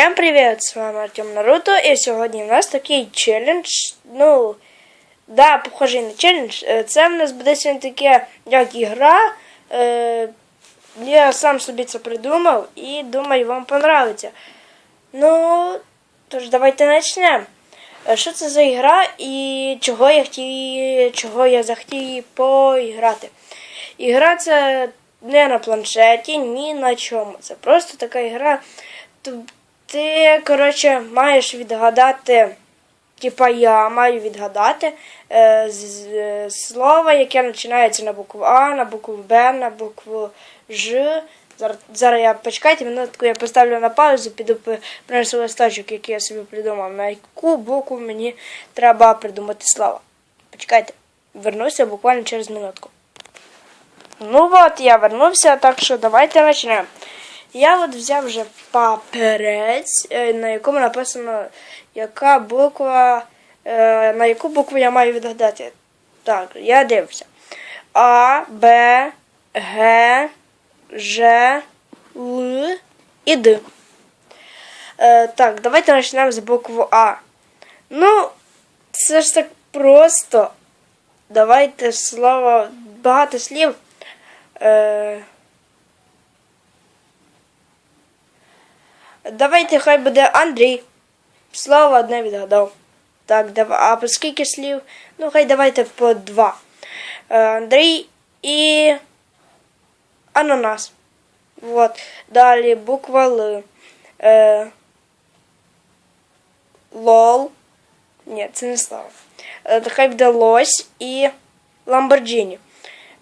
Всем привет, с вами Артем Наруто, и сьогодні у нас такий челендж. Ну, да, похожий на челендж. Е, Це в нас буде сьогодні таке, як ігра. Е, Я сам собі це придумав і думаю, вам понравиться. Ну, тож давайте почнемо. Е, Що це за ігра і чого я хотів, чого я захотів поіграти? Ігра це не на планшеті, ні на чому. Це просто така ігра. Ти, коротше, маєш відгадати, типа я маю відгадати е, з, з- слово, яке починається на букву А, на букву Б, на букву Ж. Зараз, зараз я почекайте, минутку я поставлю на паузу, піду принесу листочок, який я собі придумав, на яку букву мені треба придумати слово. Почекайте, вернуся буквально через минутку. Ну от, я вернувся, так що давайте почнемо. Я от взяв вже паперець, е, на якому написано, яка буква, е, на яку букву я маю відгадати. Так, я дивлюся. А, Б, Г, Ж, Л і Д. Е, так, давайте почнемо з букви А. Ну, це ж так просто. Давайте слово, багато слів. Е, Давайте хай буде Андрій. Слово одне відгадав. Так, давай. А по скільки слів? Ну, хай давайте по два. Е, Андрій і ананас. Вот. Далі буква Л. Е, лол. Ні, це не слово. Е, хай буде лось і Ламборджині.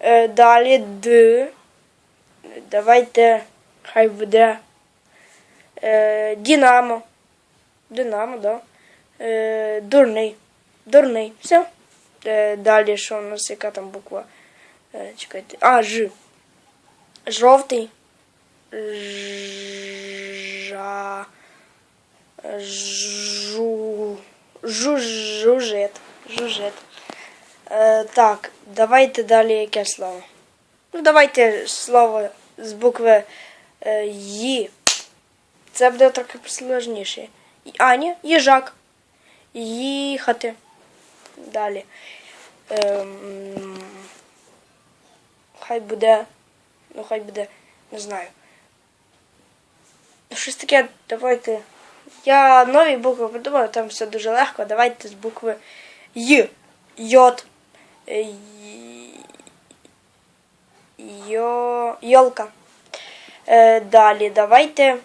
Е, далі Д. Давайте хай буде Е, Дінамо. Динамо, да. Е, дурний. Дурний. Все. Далі що у нас яка там буква? Е, чекайте. А, Ж. Жовтий. Жа. Жу. Жу. Жужет. Жужет. Так, давайте далі яке слово. Ну, давайте слово з букви Ї. Це буде трохи сложніше. І- А, ні, їжак. Їхати. Далі. Ем, хай буде. Ну, хай буде, не знаю. Ну, Щось таке, давайте. Я нові букви придумав, там все дуже легко. Давайте з букви Й. Йод. Е, й- Йо. Йолка. Е, далі, давайте.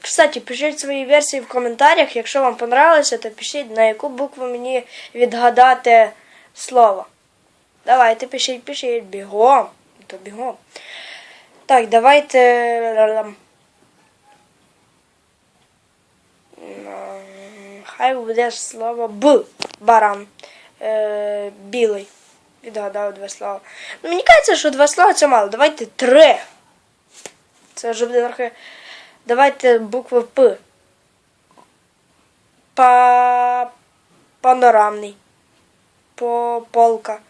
Кстати, пишіть свої версії в коментарях. Якщо вам понравилося, то пишіть, на яку букву мені відгадати слово. Давайте пишіть, пишіть, бігом. То бігом. Так, давайте. Хай буде слово Б. Баран. Е, білий. Відгадав два слова. Ну, мені кажеться, що два слова це мало. Давайте три. Це вже буде трохи. Давайте букву П. Па... Панорамний. По полка.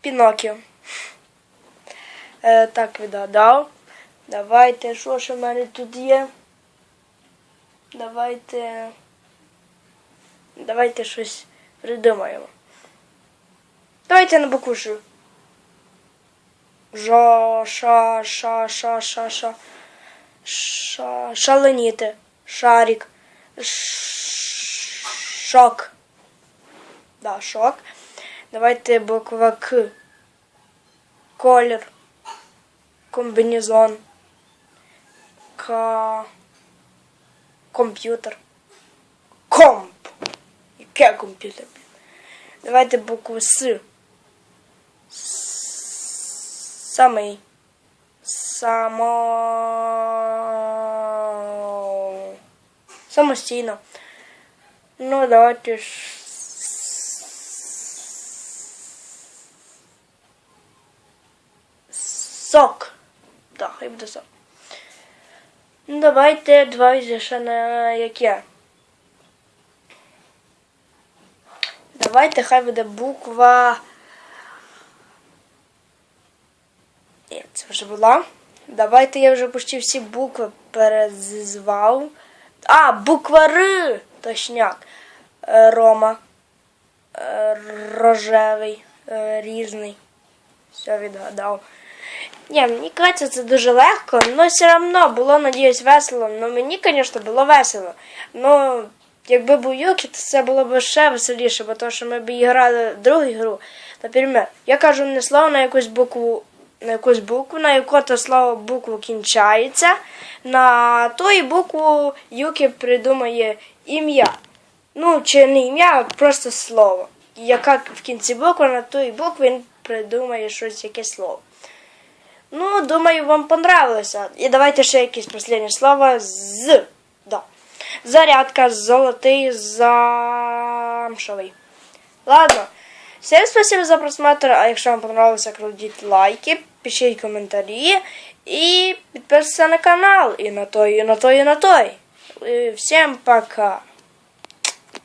Пінокіо. Е, так, відгадав. Давайте, що ж у мене тут є? Давайте. Давайте щось придумаємо. Давайте на букву. Жо, ша, ша, ша, ша, ша. Ша, шаленіти. Шарик. Шок. Да, шок. Давайте буква К. Колір. Комбінезон. К. Комп'ютер. Комп. Яке комп'ютер? Давайте букву С. Самий. Само. Самостійно. Ну, давайте ж. Сок. Так, хай буде сок. Ну, давайте давайте ще на яке. Давайте хай буде буква. Це вже була. Давайте я вже почти всі букви перезвав. А, буква Р, точняк. Е, Рома. Е, Рожевий, е, різний. Все відгадав. Ні, мені кажеться, це дуже легко, але все одно було, надіюсь, весело. Ну мені, звісно, було весело. Ну, якби був Юкі, то це було б ще веселіше, бо то, що ми б грали другу гру. Наприклад, я кажу не слово на якусь букву, на якусь букву, на яку то слово букву кінчається. На ту букву Юкі придумає ім'я. Ну, чи не ім'я, а просто слово. Яка в кінці букви, на і букву він придумає щось, яке слово. Ну, думаю, вам понравилося. І давайте ще якесь останнє слово з. Да. Зарядка, золотий, замшовий. Ладно. Всем спасибо за просмотр. А якщо вам понравилося, кладіть лайки, пишіть коментарі і підписуйтесь на канал. І на той, і на той, і на той. Всем пока.